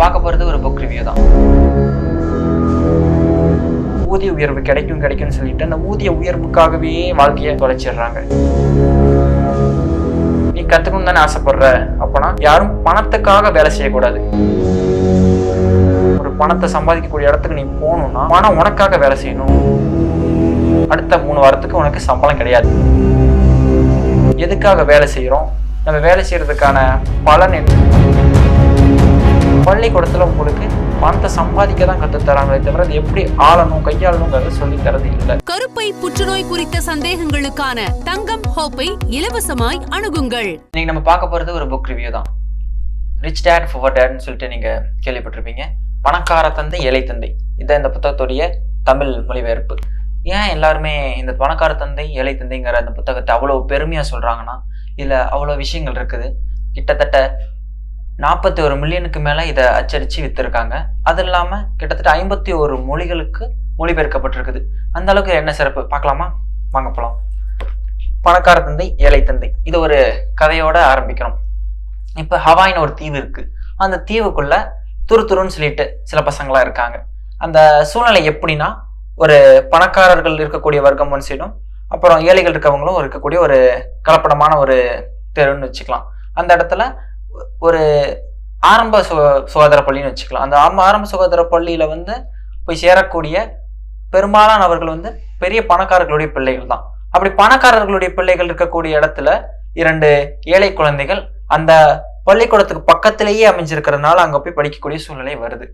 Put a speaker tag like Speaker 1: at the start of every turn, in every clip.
Speaker 1: பார்க்க போகிறது ஒரு புக் ரிவ்யூ தான். ஊதிய உயர்வு கிடைக்கும் கிடைக்கும்னு சொல்லிட்டு அந்த ஊதிய உயர்வுக்காகவே வாழ்க்கையை தொலைச்சிடுறாங்க. நீ கற்றுக்கணும் தானே ஆசைப்படுற? அப்போனா யாரும் பணத்துக்காக வேலை செய்யக்கூடாது. ஒரு பணத்தை சம்பாதிக்கக்கூடிய இடத்துக்கு நீ போகணும்னா பணம் உனக்காக வேலை செய்யணும். அடுத்த மூணு வாரத்துக்கு உனக்கு சம்பளம் கிடையாது. எதுக்காக வேலை செய்கிறோம் நம்ம வேலை செய்யறதுக்கான பலன் என்ன? பள்ளிக்கூடத்தில் உங்களுக்கு பணத்தை சம்பாதிக்க தான் கற்றுத் தராங்களே தவிர அது எப்படி ஆளணும் கையாளணுங்கிறத சொல்லி தரது இல்லை.
Speaker 2: கருப்பை புற்றுநோய் குறித்த சந்தேகங்களுக்கான தங்கம் ஹோப்பை இலவசமாய் அணுகுங்கள்.
Speaker 1: இன்னைக்கு நம்ம பார்க்க போகிறது ஒரு புக் ரிவ்யூ தான். ரிச் டேட் ஃபுவர் டேட்னு சொல்லிட்டு நீங்கள் கேள்விப்பட்டிருப்பீங்க. பணக்கார தந்தை ஏழை தந்தை. இதான் இந்த புத்தகத்துடைய தமிழ் மொழிபெயர்ப்பு. ஏன் எல்லாருமே இந்த பணக்கார தந்தை ஏழை தந்தைங்கிற அந்த புத்தகத்தை அவ்வளோ பெருமையாக சொல்கிறாங்கன்னா இதில் அவ்வளோ விஷயங்கள் இருக்குது. கிட்டத்தட்ட நாற்பத்தி ஒரு மில்லியனுக்கு மேலே இதை அச்சடித்து விற்றுருக்காங்க அது இல்லாமல் கிட்டத்தட்ட ஐம்பத்தி ஒரு மொழிகளுக்கு மொழிபெயர்க்கப்பட்டிருக்குது. அந்த அளவுக்கு என்ன சிறப்பு? பார்க்கலாமா? வாங்க போகலாம் பணக்கார தந்தை ஏழை தந்தை. இது ஒரு கதையோட ஆரம்பிக்கிறோம் இப்போ ஹவாய்னு ஒரு தீவு இருக்கு. அந்த தீவுக்குள்ள துரு துருன்னு சொல்லிட்டு சில பசங்களாம் இருக்காங்க. அந்த சூழ்நிலை எப்படின்னா ஒரு பணக்காரர்கள் இருக்கக்கூடிய வர்க்கம் ஒன் சைடும் அப்புறம் ஏழைகள் இருக்கவங்களும் இருக்கக்கூடிய ஒரு கலப்படமான ஒரு தெருன்னு வச்சுக்கலாம். அந்த இடத்துல ஒரு ஆரம்ப சு சுகாதார பள்ளின்னு வச்சுக்கலாம். அந்த ஆரம்ப ஆரம்ப சுகாதார பள்ளியில் வந்து போய் சேரக்கூடிய பெரும்பாலானவர்கள் வந்து பெரிய பணக்காரர்களுடைய பிள்ளைகள் தான். அப்படி பணக்காரர்களுடைய பிள்ளைகள் இருக்கக்கூடிய இடத்துல இரண்டு ஏழை குழந்தைகள் அந்த பள்ளிக்கூடத்துக்கு பக்கத்திலேயே அமைஞ்சிருக்கிறதுனால அங்கே போய் படிக்கக்கூடிய சூழ்நிலை வருது.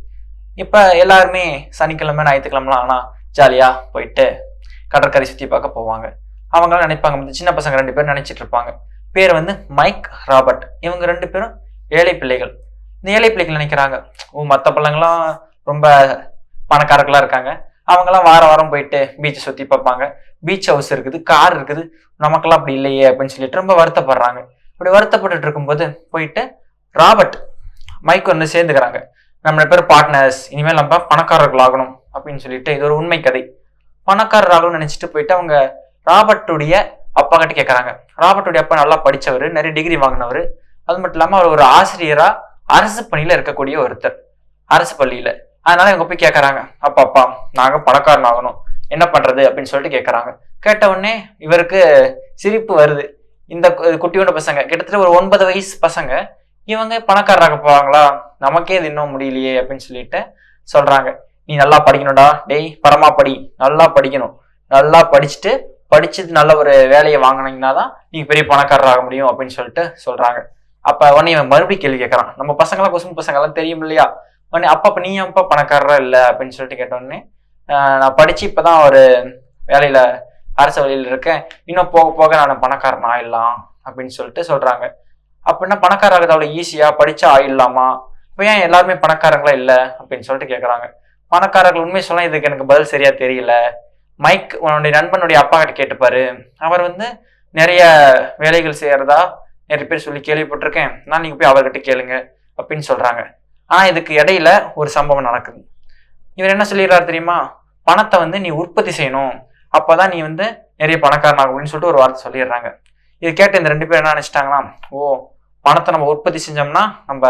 Speaker 1: இப்போ எல்லாருமே சனிக்கிழமை ஞாயிற்றுக்கிழமெலாம் ஆனால் ஜாலியாக போயிட்டு கடற்கரை சுற்றி பார்க்க போவாங்க. அவங்களாம் நினைப்பாங்க இந்த சின்ன பசங்க ரெண்டு பேரும் நினைச்சிட்டு இருப்பாங்க. பேர் வந்து மைக் ராபர்ட். இவங்க ரெண்டு பேரும் ஏழை பிள்ளைகள். இந்த ஏழை பிள்ளைகள் நினைக்கிறாங்க ஓ மற்ற பிள்ளைங்களாம் ரொம்ப பணக்காரர்களாக இருக்காங்க. அவங்கெல்லாம் வார வாரம் போயிட்டு பீச்சை சுற்றி பார்ப்பாங்க. பீச் ஹவுஸ் இருக்குது கார் இருக்குது. நமக்கெல்லாம் அப்படி இல்லையே அப்படின்னு சொல்லிட்டு ரொம்ப வருத்தப்படுறாங்க. அப்படி வருத்தப்பட்டுட்டு இருக்கும்போது போயிட்டு ராபர்ட் மைக் வந்து சேர்ந்துக்கிறாங்க. நம்ம பேர் பார்ட்னர்ஸ் இனிமேல் நம்ம பணக்காரர்கள் ஆகணும் அப்படின்னு சொல்லிட்டு இது ஒரு உண்மை கதை. பணக்காரர் ஆகணும்னு நினச்சிட்டு போயிட்டு அவங்க ராபர்ட்டுடைய அப்பா கிட்ட கேட்கறாங்க ராபர்ட்டுடைய அப்பா நல்லா படித்தவர் நிறைய டிகிரி வாங்கினவர். அது மட்டும் இல்லாமல் அவர் ஒரு ஆசிரியராக அரசு பள்ளியில் இருக்கக்கூடிய ஒருத்தர். அரசு பள்ளியில். அதனால இவங்க போய் கேட்குறாங்க அப்பா அப்பா நாங்கள் பணக்காரன் ஆகணும். என்ன பண்ணுறது அப்படின்னு சொல்லிட்டு கேட்குறாங்க கேட்ட உடனே இவருக்கு சிரிப்பு வருது. இந்த கு- குட்டியோட பசங்க கிட்டத்தட்ட ஒரு ஒன்பது வயசு பசங்க இவங்க பணக்காரராக போவாங்களா? நமக்கே இது இன்னும் முடியலையே அப்படின்னு சொல்லிட்டு சொல்கிறாங்க நீ நல்லா படிக்கணும்டா. டேய் பரமா படி. நல்லா படிக்கணும். நல்லா படிச்சுட்டு படிச்சுட்டு நல்ல ஒரு வேலையை வாங்கினீங்கன்னா தான் நீங்க பெரிய பணக்காரர் ஆக முடியும் அப்படின்னு சொல்லிட்டு சொல்றாங்க. அப்ப உடனே இவன் மறுபடியும் கேள்வி கேட்கறான். நம்ம பசங்களாம் கொசும் பசங்களாம் தெரியும் இல்லையா? உடனே அப்பா அப்ப நீ அப்பா பணக்காரரா இல்ல? அப்படின்னு சொல்லிட்டு கேட்டோடனே நான் படிச்சு இப்பதான் ஒரு வேலையில அரசு வழியில் இருக்கேன். இன்னும் போக போக நான் பணக்காரன் ஆயிடலாம் அப்படின்னு சொல்லிட்டு சொல்றாங்க. அப்படின்னா ஆகுது அவ்வளவு ஈஸியா படிச்சா ஆயிடலாமா? இப்போ ஏன் எல்லாருமே பணக்காரங்களா இல்ல? அப்படின்னு சொல்லிட்டு கேக்குறாங்க. பணக்காரர்கள் உண்மை சொன்னால் இதுக்கு எனக்கு பதில் சரியா தெரியல. மைக் உன்னுடைய நண்பனுடைய அப்பா கிட்ட கேட்டுப்பாரு. அவர் வந்து நிறைய வேலைகள் செய்யறதா நிறைய பேர் சொல்லி கேள்விப்பட்டிருக்கேன். நான் நீங்க போய் அவர்கிட்ட கேளுங்க அப்படின்னு சொல்றாங்க. ஆனா இதுக்கு இடையில ஒரு சம்பவம் நடக்குது. இவர் என்ன சொல்லிடுறாரு தெரியுமா? பணத்தை வந்து நீ உற்பத்தி செய்யணும். அப்போதான் நீ வந்து நிறைய பணக்காரன் ஆகும் அப்படின்னு சொல்லிட்டு ஒரு வார்த்தை சொல்லிடுறாங்க. இது கேட்டு இந்த ரெண்டு பேரும் என்ன நினைச்சிட்டாங்கன்னா ஓ பணத்தை நம்ம உற்பத்தி செஞ்சோம்னா நம்ம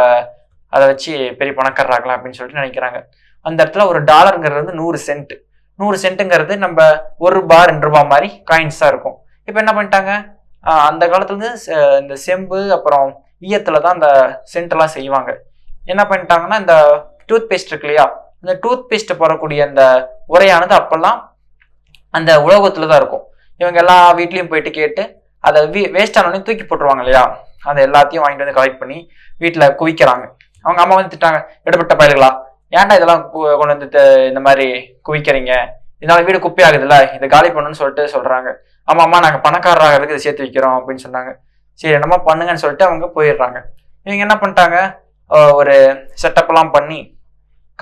Speaker 1: அதை வச்சு பெரிய பணக்காரர் ஆகலாம் அப்படின்னு சொல்லிட்டு நினைக்கிறாங்க. அந்த இடத்துல ஒரு டாலருங்கிறது வந்து நூறு சென்ட். நூறு சென்ட்டுங்கிறது நம்ம ஒரு ரூபா ரெண்டு ரூபாய் மாதிரி காயின்ஸாக இருக்கும். இப்போ என்ன பண்ணிட்டாங்க? அந்த காலத்துலேருந்து செ- இந்த செம்பு அப்புறம் ஈயத்தில் தான் அந்த சென்ட் எல்லாம் செய்வாங்க. என்ன பண்ணிட்டாங்கன்னா இந்த டூத் பேஸ்ட் இருக்கு இல்லையா? இந்த டூத் பேஸ்ட் போடக்கூடிய அந்த உரையானது அப்போல்லாம் அந்த உலோகத்தில் தான் இருக்கும். இவங்க எல்லா வீட்லேயும் போயிட்டு கேட்டு அதை வே வேஸ்ட் ஆனோடனே தூக்கி போட்டுருவாங்க இல்லையா? அதை எல்லாத்தையும் வாங்கிட்டு வந்து கலெக்ட் பண்ணி வீட்டில் குவிக்கிறாங்க. அவங்க அம்மா வந்து திட்டாங்க எடுபட்ட பயல்களா? ஏன்டா இதெல்லாம் கு- கொண்டு வந்து த- இந்த மாதிரி குவிக்கிறீங்க? இதனால வீடு குப்பை ஆகுதுல்ல இதை காலி பண்ணுன்னு சொல்லிட்டு சொல்றாங்க. ஆமா அம்மா நாங்க பணக்காரராகிறதுக்கு இதை சேர்த்து வைக்கிறோம் அப்படின்னு சொன்னாங்க. சரி என்னமா பண்ணுங்கன்னு சொல்லிட்டு அவங்க போயிடுறாங்க. இவங்க என்ன பண்ணிட்டாங்க? ஒரு செட்டப்லாம் பண்ணி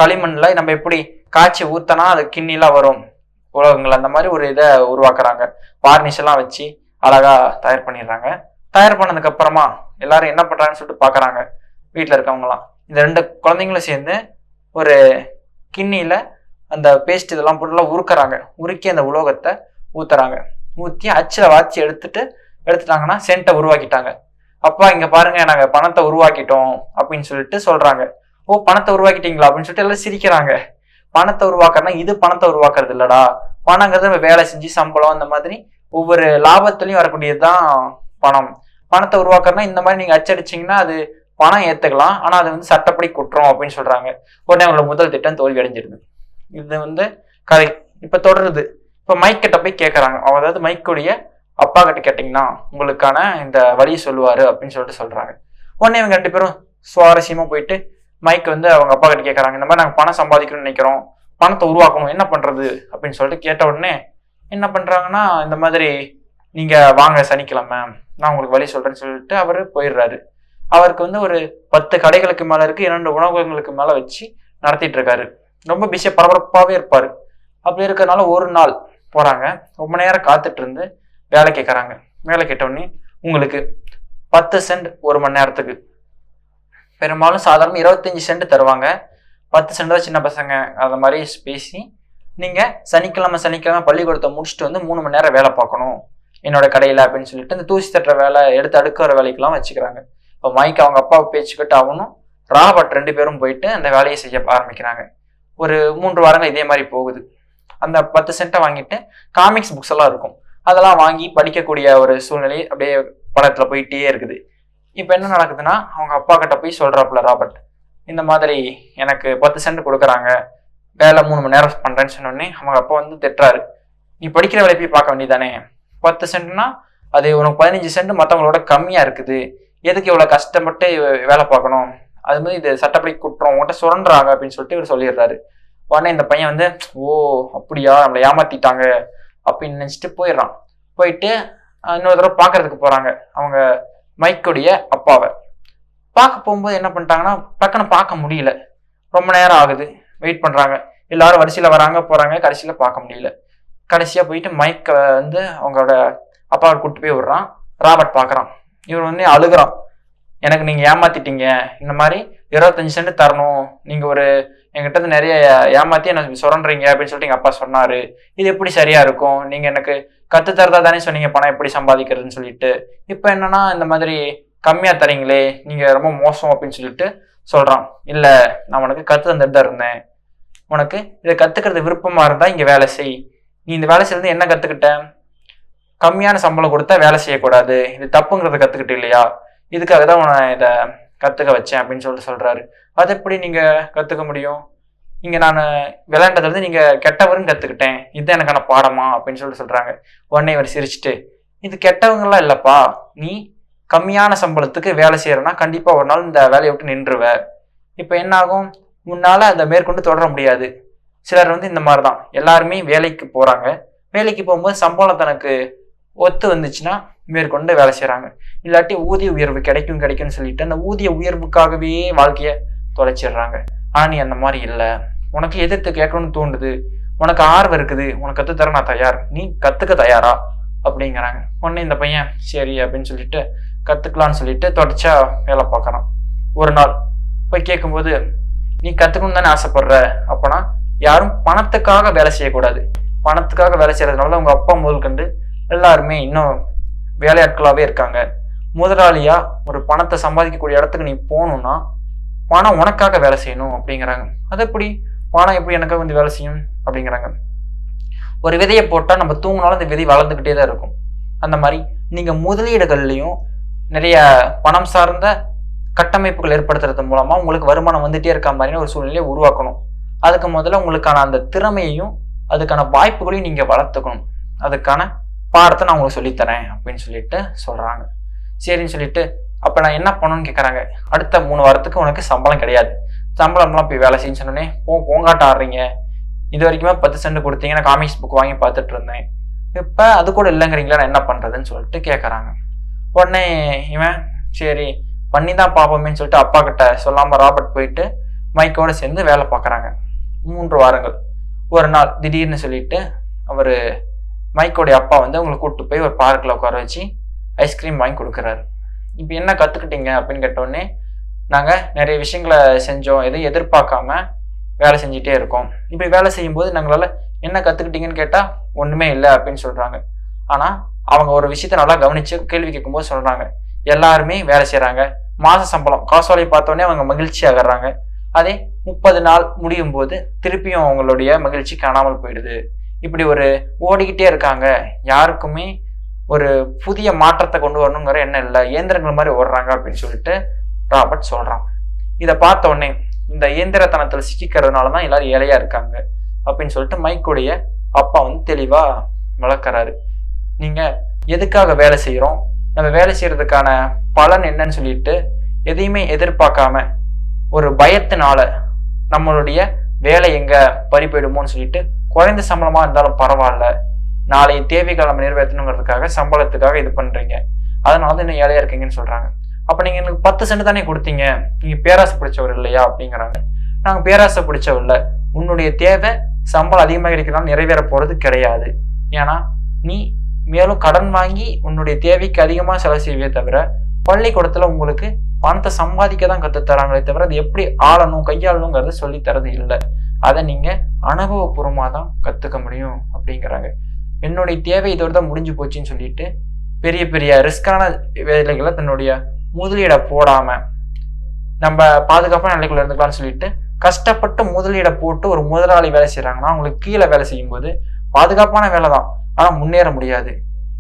Speaker 1: களிமண்ல நம்ம எப்படி காய்ச்சி ஊத்தனா அது கிண்ணிலாம் வரும்? உலகங்கள் அந்த மாதிரி ஒரு இதை உருவாக்குறாங்க. வார்னிஷ் எல்லாம் வச்சு அழகா தயார் பண்ணிடுறாங்க. தயார் பண்ணதுக்கு அப்புறமா எல்லாரும் என்ன பண்றாங்கன்னு சொல்லிட்டு பாக்குறாங்க. வீட்டில் இருக்கவங்கலாம். இந்த ரெண்டு குழந்தைங்களும் சேர்ந்து ஒரு கிண்ணியில் அந்த பேஸ்ட் இதெல்லாம் போட்டுலாம் உருக்குறாங்க. உருக்கி அந்த உலோகத்தை ஊத்துறாங்க. ஊற்றி அச்சில் வாச்சி எடுத்துட்டு எடுத்துட்டாங்கன்னா சென்ட்டை உருவாக்கிட்டாங்க. அப்பா இங்கே பாருங்க நாங்கள் பணத்தை உருவாக்கிட்டோம் அப்படின்னு சொல்லிட்டு சொல்கிறாங்க ஓ பணத்தை உருவாக்கிட்டீங்களா அப்படின்னு சொல்லிட்டு எல்லாம் சிரிக்கிறாங்க. பணத்தை உருவாக்குறனா இது பணத்தை உருவாக்குறது இல்லடா. பணங்கிறது நம்ம வேலை செஞ்சு சம்பளம் அந்த மாதிரி ஒவ்வொரு லாபத்துலேயும் வரக்கூடியது தான் பணம். பணத்தை உருவாக்குறனா இந்த மாதிரி நீங்கள் அச்சடிச்சிங்கன்னா அது பணம் ஏத்துக்கலாம். ஆனா அது வந்து சட்டப்படி குற்றம் அப்படின்னு சொல்றாங்க. உடனே அவங்களோட முதல் திட்டம் தோல்வி அடைஞ்சிருது. இது வந்து கதை. இப்ப தொடருது. இப்ப மைக் கிட்ட போய் கேட்குறாங்க அதாவது மைக்குடைய அப்பா கிட்ட கேட்டிங்கன்னா உங்களுக்கான இந்த வழியை சொல்லுவாரு அப்படின்னு சொல்லிட்டு சொல்றாங்க. உடனே இவங்க ரெண்டு பேரும் சுவாரஸ்யமா போயிட்டு மைக் வந்து அவங்க அப்பா கிட்ட கேட்கறாங்க இந்த மாதிரி நாங்க பணம் சம்பாதிக்கணும்னு நினைக்கிறோம். பணத்தை உருவாக்கணும். என்ன பண்றது? அப்படின்னு சொல்லிட்டு கேட்ட உடனே என்ன பண்றாங்கன்னா இந்த மாதிரி நீங்க வாங்க சனிக்கிழமை. நான் உங்களுக்கு வழி சொல்றேன்னு சொல்லிட்டு அவரு போயிடுறாரு. அவருக்கு வந்து ஒரு பத்து கடைகளுக்கு மேல இருக்கு இரண்டு உணவகங்களுக்கு மேல வச்சு நடத்திட்டு இருக்காரு ரொம்ப பிஸியா பரபரப்பாவே இருப்பாரு. அப்படி இருக்கிறதுனால ஒரு நாள் போறாங்க. ரொம்ப நேரம் காத்துட்டு இருந்து வேலை கேட்கறாங்க வேலை கேட்ட உங்களுக்கு பத்து சென்ட் ஒரு மணி நேரத்துக்கு. பெரும்பாலும் சாதாரண இருபத்தஞ்சு சென்ட் தருவாங்க. பத்து சென்ட் தான் சின்ன பசங்க அந்த மாதிரி பேசி நீங்க சனிக்கிழமை சனிக்கிழமை பள்ளிக்கூடத்தை முடிச்சுட்டு வந்து மூணு மணி நேரம் வேலை பார்க்கணும். என்னோட கடையில் அப்படின்னு சொல்லிட்டு இந்த தூசி தட்டுற வேலை எடுத்து அடுக்கிற வேலைக்கெல்லாம் வச்சுக்கிறாங்க. இப்போ மைக் அவங்க அப்பா பேச்சுக்கிட்டு அவனும் ராபர்ட் ரெண்டு பேரும் போயிட்டு அந்த வேலையை செய்ய ஆரம்பிக்கிறாங்க. ஒரு மூன்று வாரங்கள் இதே மாதிரி போகுது. அந்த பத்து சென்ட்டை வாங்கிட்டு காமிக்ஸ் புக்ஸ் எல்லாம் இருக்கும். அதெல்லாம் வாங்கி படிக்கக்கூடிய ஒரு சூழ்நிலை அப்படியே படத்தில் போயிட்டே இருக்குது. இப்போ என்ன நடக்குதுன்னா அவங்க அப்பா கிட்ட போய் சொல்கிறாப்புல ராபர்ட் இந்த மாதிரி எனக்கு பத்து சென்ட் கொடுக்குறாங்க. வேலை மூணு மணி நேரம் பண்ணுறேன்னு சொன்னோடனே அவங்க அப்பா வந்து திட்டுறாரு. நீ படிக்கிற வேலை போய் பார்க்க வேண்டியதானே பத்து சென்ட்னா அது உனக்கு பதினஞ்சு சென்ட் மற்றவங்களோட கம்மியாக இருக்குது. எதுக்கு இவ்வளவு கஷ்டப்பட்டு வேலை பார்க்கணும்? அது மாதிரி இது சட்டப்படி குற்றம் உங்கள்கிட்ட சுரண்டுறாங்க அப்படின்னு சொல்லிட்டு இவர் சொல்லிடுறாரு. உடனே இந்த பையன் வந்து ஓ அப்படியா? நம்மளை ஏமாத்திட்டாங்க. அப்படின்னு நினச்சிட்டு போயிடுறான். போயிட்டு இன்னொரு தடவை பார்க்கறதுக்கு போறாங்க. அவங்க மைக்குடைய அப்பாவை. பார்க்க போகும்போது என்ன பண்ணிட்டாங்கன்னா டக்குன்னு பார்க்க முடியல. ரொம்ப நேரம் ஆகுது. வெயிட் பண்ணுறாங்க எல்லாரும் வரிசையில் வராங்க போகிறாங்க கடைசியில் பார்க்க முடியல. கடைசியாக போயிட்டு மைக்கை வந்து அவங்களோட அப்பாவை கூப்பிட்டு போய் விடுறான். ராபர்ட் பார்க்குறான். இவர் வந்து அழுகுறான். எனக்கு நீங்க ஏமாத்திட்டீங்க. இந்த மாதிரி இருபத்தஞ்சு சென்ட் தரணும். நீங்க ஒரு என்கிட்ட இருந்து நிறைய ஏமாத்தி என்ன சுரண்டுறீங்க அப்படின்னு சொல்லிட்டு எங்க அப்பா சொன்னாரு. இது எப்படி சரியா இருக்கும்? நீங்க எனக்கு கத்து தரதா தானே சொன்னீங்க பணம் எப்படி சம்பாதிக்கிறதுன்னு சொல்லிட்டு. இப்போ என்னன்னா இந்த மாதிரி கம்மியா தரீங்களே நீங்க ரொம்ப மோசம் அப்படின்னு சொல்லிட்டு சொல்றான். இல்ல நான் உனக்கு கத்து தந்துட்டு தான் இருந்தேன். உனக்கு இதை கத்துக்கிறது விருப்பமா இருந்தா இங்க வேலை செய். நீ இந்த வேலை செய்யறது என்ன கத்துக்கிட்ட? கம்மியான சம்பளம் கொடுத்தா வேலை செய்யக்கூடாது. இது தப்புங்கிறத கற்றுக்கிட்டு இல்லையா? இதுக்காக தான் உன்னை இதை கற்றுக்க வச்சேன் அப்படின்னு சொல்லிட்டு சொல்கிறாரு அது எப்படி நீங்கள் கற்றுக்க முடியும்? இங்கே நான் விளையாண்டதுல இருந்து நீங்க கற்றுக்கிட்டேன் இதுதான் எனக்கான பாடமா அப்படின்னு சொல்லிட்டு சொல்கிறாங்க உடனே இவர் சிரிச்சுட்டு இது கெட்டவங்களாம் இல்லைப்பா. நீ கம்மியான சம்பளத்துக்கு வேலை செய்கிறனா கண்டிப்பாக ஒரு நாள் இந்த வேலையை விட்டு நின்றுவ. இப்போ என்னாகும் உன்னால் அதை மேற்கொண்டு தொடர முடியாது. சிலர் வந்து இந்த மாதிரி தான் எல்லாருமே வேலைக்கு போகிறாங்க வேலைக்கு போகும்போது சம்பளம் தனக்கு ஒத்து வந்துச்சுன்னா மேற்கொண்டு வேலை செய்கிறாங்க இல்லாட்டி ஊதிய உயர்வு கிடைக்கும் கிடைக்கும்னு சொல்லிட்டு அந்த ஊதிய உயர்வுக்காகவே வாழ்க்கையை தொலைச்சிடுறாங்க. ஆனா நீ அந்த மாதிரி இல்லை. உனக்கு எதிர்த்து கேட்கணும்னு தோணுது. உனக்கு ஆர்வம் இருக்குது. உனக்கு கற்றுத்தர நான் தயார். நீ கற்றுக்க தயாரா? அப்படிங்கிறாங்க. உடனே இந்த பையன் சரி அப்படின்னு சொல்லிட்டு கற்றுக்கலான்னு சொல்லிட்டு தொடர்ச்சியா வேலை பார்க்கறான். ஒரு நாள் போய் கேட்கும்போது நீ கற்றுக்கணும் தானே ஆசைப்படுற? அப்போனா யாரும் பணத்துக்காக வேலை செய்யக்கூடாது. பணத்துக்காக வேலை செய்யறதுனால உங்கள் அப்பா முதல் கண்டு எல்லாருமே இன்னும் வேலையாட்களாகவே இருக்காங்க. முதலாளியாக ஒரு பணத்தை சம்பாதிக்கக்கூடிய இடத்துக்கு நீ போகணும்னா பணம் உனக்காக வேலை செய்யணும் அப்படிங்கிறாங்க. அது எப்படி? பணம் எப்படி எனக்காக வந்து வேலை செய்யும்? அப்படிங்கிறாங்க. ஒரு விதையை போட்டால் நம்ம தூங்கினாலும் அந்த விதை வளர்ந்துக்கிட்டே தான் இருக்கும். அந்த மாதிரி நீங்கள் முதலீடுகள்லையும் நிறைய பணம் சார்ந்த கட்டமைப்புகள் ஏற்படுத்துறது மூலமாக உங்களுக்கு வருமானம் வந்துட்டே இருக்க மாதிரியான ஒரு சூழ்நிலையை உருவாக்கணும். அதுக்கு முதல்ல உங்களுக்கான அந்த திறமையையும் அதுக்கான வாய்ப்புகளையும் நீங்கள் வளர்த்துக்கணும். அதுக்கான பாடத்தை நான் உங்களுக்கு சொல்லித்தரேன் அப்படின்னு சொல்லிட்டு சொல்கிறாங்க சரின்னு சொல்லிட்டு அப்போ நான் என்ன பண்ணணும்னு கேட்குறாங்க அடுத்த மூணு வாரத்துக்கு உனக்கு சம்பளம் கிடையாது. சம்பளம்லாம் போய் வேலை செய்யு சொன்னோடனே போ போங்காட்ட ஆடுறீங்க. இது வரைக்குமே பத்து சென்ட் கொடுத்தீங்க. நான் காமிக்ஸ் புக் வாங்கி பார்த்துட்டு இருந்தேன். இப்போ அது கூட இல்லைங்கிறீங்களா? நான் என்ன பண்ணுறதுன்னு சொல்லிட்டு கேட்குறாங்க உடனே இவன் சரி பண்ணி தான் பார்ப்போமேன்னு சொல்லிட்டு அப்பா கிட்ட சொல்லாமல் ராபர்ட் போயிட்டு மைக்கோட சேர்ந்து வேலை பார்க்குறாங்க. மூன்று வாரங்கள். ஒரு நாள் திடீர்னு சொல்லிட்டு அவர் மைக்கோடைய அப்பா வந்து அவங்களை கூப்பிட்டு போய் ஒரு பார்க்கில் உட்கார வச்சு ஐஸ்கிரீம் வாங்கி கொடுக்குறாரு. இப்போ என்ன கற்றுக்கிட்டீங்க அப்படின்னு கேட்டோடனே நாங்கள் நிறைய விஷயங்களை செஞ்சோம். எதையும் எதிர்பார்க்காம வேலை செஞ்சிட்டே இருக்கோம். இப்படி வேலை செய்யும்போது நாங்களால் என்ன கற்றுக்கிட்டீங்கன்னு கேட்டால் ஒன்றுமே இல்லை அப்படின்னு சொல்கிறாங்க ஆனால் அவங்க ஒரு விஷயத்த நல்லா கவனித்து கேள்வி கேட்கும்போது சொல்கிறாங்க எல்லாருமே வேலை செய்கிறாங்க மாத சம்பளம் காசோலை பார்த்தோன்னே அவங்க மகிழ்ச்சி ஆகுறாங்க அதே முப்பது நாள் முடியும் போது திருப்பியும் அவங்களுடைய மகிழ்ச்சி காணாமல் போயிடுது. இப்படி ஒரு ஓடிக்கிட்டே இருக்காங்க. யாருக்குமே ஒரு புதிய மாற்றத்தை கொண்டு வரணுங்கிற எண்ணம் இல்லை. இயந்திரங்கள் மாதிரி ஓடுறாங்க அப்படின்னு சொல்லிட்டு ராபர்ட் சொல்கிறான் இதை பார்த்த உடனே இந்த இயந்திரத்தனத்தில் சிக்கிக்கிறதுனால தான் எல்லாரும் ஏழையாக இருக்காங்க அப்படின்னு சொல்லிட்டு மைக்குடைய அப்பா வந்து தெளிவாக வளர்க்குறாரு நீங்கள் எதுக்காக வேலை செய்கிறோம் நம்ம வேலை செய்கிறதுக்கான பலன் என்னன்னு சொல்லிட்டு எதையுமே எதிர்பார்க்காம ஒரு பயத்தினால நம்மளுடைய வேலை எங்கே பறி போயிடுமோன்னு சொல்லிட்டு குறைந்த சம்பளமா இருந்தாலும் பரவாயில்ல. நாளைய தேவைகளை நம்ம நிறைவேற்றணுங்கிறதுக்காக சம்பளத்துக்காக இது பண்றீங்க. அதனால தான் இன்னும் ஏழையா இருக்கீங்கன்னு சொல்றாங்க. அப்ப நீங்க எனக்கு பத்து சென்ட் தானே கொடுத்தீங்க. நீங்க பேராசை பிடிச்சவர் இல்லையா அப்படிங்கிறாங்க. நாங்க பேராசை பிடிச்சவர் இல்ல. உன்னுடைய தேவை சம்பளம் அதிகமாக கிடைக்கலாம் நிறைவேற போறது கிடையாது. ஏன்னா நீ மேலும் கடன் வாங்கி உன்னுடைய தேவைக்கு அதிகமாக செலவு செய்வே தவிர பள்ளிக்கூடத்துல உங்களுக்கு பணத்தை சம்பாதிக்க தான் கத்து தராங்களே தவிர அது எப்படி ஆளணும் கையாளணுங்கிறத சொல்லி தரது இல்லை. அதை நீங்க அனுபவபூர்வமாக தான் கற்றுக்க முடியும் அப்படிங்கிறாங்க. என்னுடைய தேவை இதோட தான் முடிஞ்சு போச்சுன்னு சொல்லிட்டு பெரிய பெரிய ரிஸ்கான வேலைகளை தன்னுடைய முதலீடை போடாமல் நம்ம பாதுகாப்பான நிலைக்குள்ள இருந்துக்கலாம்னு சொல்லிட்டு கஷ்டப்பட்டு முதலீடை போட்டு ஒரு முதலாளி வேலை செய்கிறாங்கன்னா அவங்களுக்கு கீழே வேலை செய்யும்போது பாதுகாப்பான வேலை தான் ஆனால் முன்னேற முடியாது.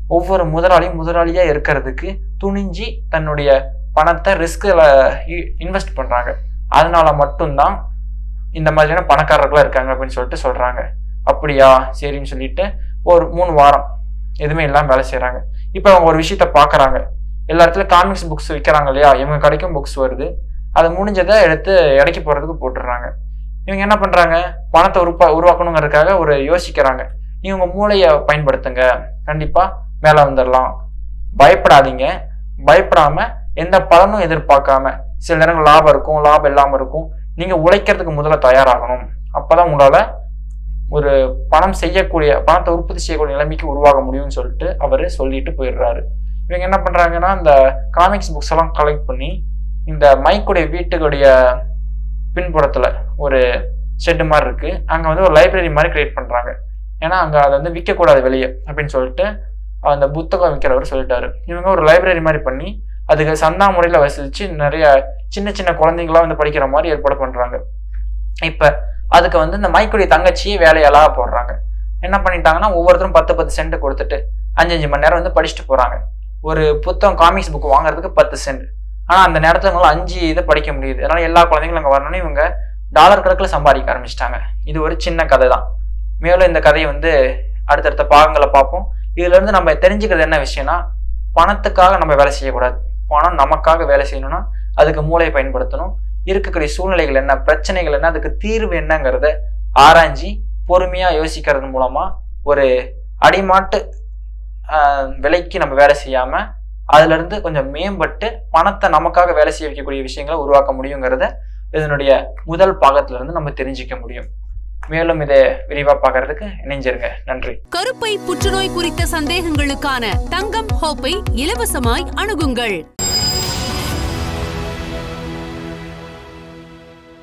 Speaker 1: ஒவ்வொரு முதலாளியும் முதலாளியாக இருக்கிறதுக்கு துணிஞ்சு தன்னுடைய பணத்தை ரிஸ்கில் இன்வெஸ்ட் பண்ணுறாங்க அதனால மட்டும்தான் இந்த மாதிரியான பணக்காரர்களாக இருக்காங்க அப்படின்னு சொல்லிட்டு சொல்கிறாங்க அப்படியா? சரின்னு சொல்லிட்டு ஒரு மூணு வாரம் எதுவுமே இல்லாமல் வேலை செய்கிறாங்க இப்போ அவங்க ஒரு விஷயத்த பார்க்குறாங்க எல்லா இடத்துல காமிக்ஸ் புக்ஸ் விற்கிறாங்க இல்லையா? இவங்க கடைக்கும் புக்ஸ் வருது. அதை முடிஞ்சதை எடுத்து இடைக்கு போகிறதுக்கு போட்டுடுறாங்க. இவங்க என்ன பண்ணுறாங்க பணத்தை உருப்பா உருவாக்கணுங்கிறதுக்காக ஒரு யோசிக்கிறாங்க. நீ உங்க மூளையை பயன்படுத்துங்க. கண்டிப்பாக மேலே வந்துடலாம். பயப்படாதீங்க. பயப்படாமல் எந்த பலனும் எதிர்பார்க்காம. சில நேரங்கள் லாபம் இருக்கும். லாபம் இல்லாமல் இருக்கும். நீங்க உழைக்கிறதுக்கு முதல்ல தயாராகணும். அப்பதான் உங்களால ஒரு பணம் செய்யக்கூடிய பணத்தை உற்பத்தி செய்யக்கூடிய நிலைமைக்கு உருவாக முடியும்னு சொல்லிட்டு அவர் சொல்லிட்டு போயிடுறாரு. இவங்க என்ன பண்றாங்கன்னா இந்த காமிக்ஸ் புக்ஸ் எல்லாம் கலெக்ட் பண்ணி இந்த மைக்குடைய வீட்டுக்குடைய பின்புறத்துல ஒரு ஷெட்டு மாதிரி இருக்கு. அங்க வந்து ஒரு லைப்ரரி மாதிரி கிரியேட் பண்றாங்க. ஏன்னா அங்க அதை வந்து விற்கக்கூடாது வெளியே அப்படின்னு சொல்லிட்டு அந்த புத்தகம் விற்கிறவர் சொல்லிட்டாரு. இவங்க ஒரு லைப்ரரி மாதிரி பண்ணி அதுக்கு சந்தா முறையில் வசூலித்து நிறைய சின்ன சின்ன குழந்தைங்களாம் வந்து படிக்கிற மாதிரி ஏற்பாடு பண்ணுறாங்க இப்போ அதுக்கு வந்து இந்த மைக்குடைய தங்கச்சியே வேலையாளாக போடுறாங்க. என்ன பண்ணிட்டாங்கன்னா ஒவ்வொருத்தரும் பத்து பத்து சென்ட் கொடுத்துட்டு அஞ்சு அஞ்சு மணி நேரம் வந்து படிச்சுட்டு போகிறாங்க ஒரு புத்தகம் காமிக்ஸ் புக் வாங்குறதுக்கு பத்து சென்ட். ஆனால் அந்த நேரத்தில் இவங்களால அஞ்சு இதை படிக்க முடியுது. அதனால் எல்லா குழந்தைங்களும் அங்கே வரணும்னு இவங்க டாலர் கணக்கில் சம்பாதிக்க ஆரம்பிச்சிட்டாங்க. இது ஒரு சின்ன கதை தான் மேலும் இந்த கதையை வந்து அடுத்தடுத்த பாகங்களை பார்ப்போம். இதுலேருந்து நம்ம தெரிஞ்சுக்கிறது என்ன விஷயம்னா பணத்துக்காக நம்ம வேலை செய்யக்கூடாது. பணம் நமக்காக வேலை செய்யணும்னா அதுக்கு மூளையை பயன்படுத்தணும். இருக்கக்கூடிய சூழ்நிலைகள் என்ன பிரச்சனைகள் என்ன அதுக்கு தீர்வு என்னங்கிறத ஆராய்ஞ்சி பொறுமையாக யோசிக்கிறது மூலமாக ஒரு அடிமாட்டு விலைக்கு நம்ம வேலை செய்யாமல் அதுலேருந்து கொஞ்சம் மேம்பட்டு பணத்தை நமக்காக வேலை செய்ய வைக்கக்கூடிய விஷயங்களை உருவாக்க முடியுங்கிறத இதனுடைய முதல் பாகத்திலிருந்து நம்ம தெரிஞ்சுக்க முடியும். மேலும் இதை விரிவா பார்க்கறதுக்கு இணைஞ்சிருங்க. நன்றி.
Speaker 2: கருப்பை புற்றுநோய் குறித்த சந்தேகங்களுக்கான தங்கம் ஹோப்பை இலவசமாய் அணுகுங்கள்.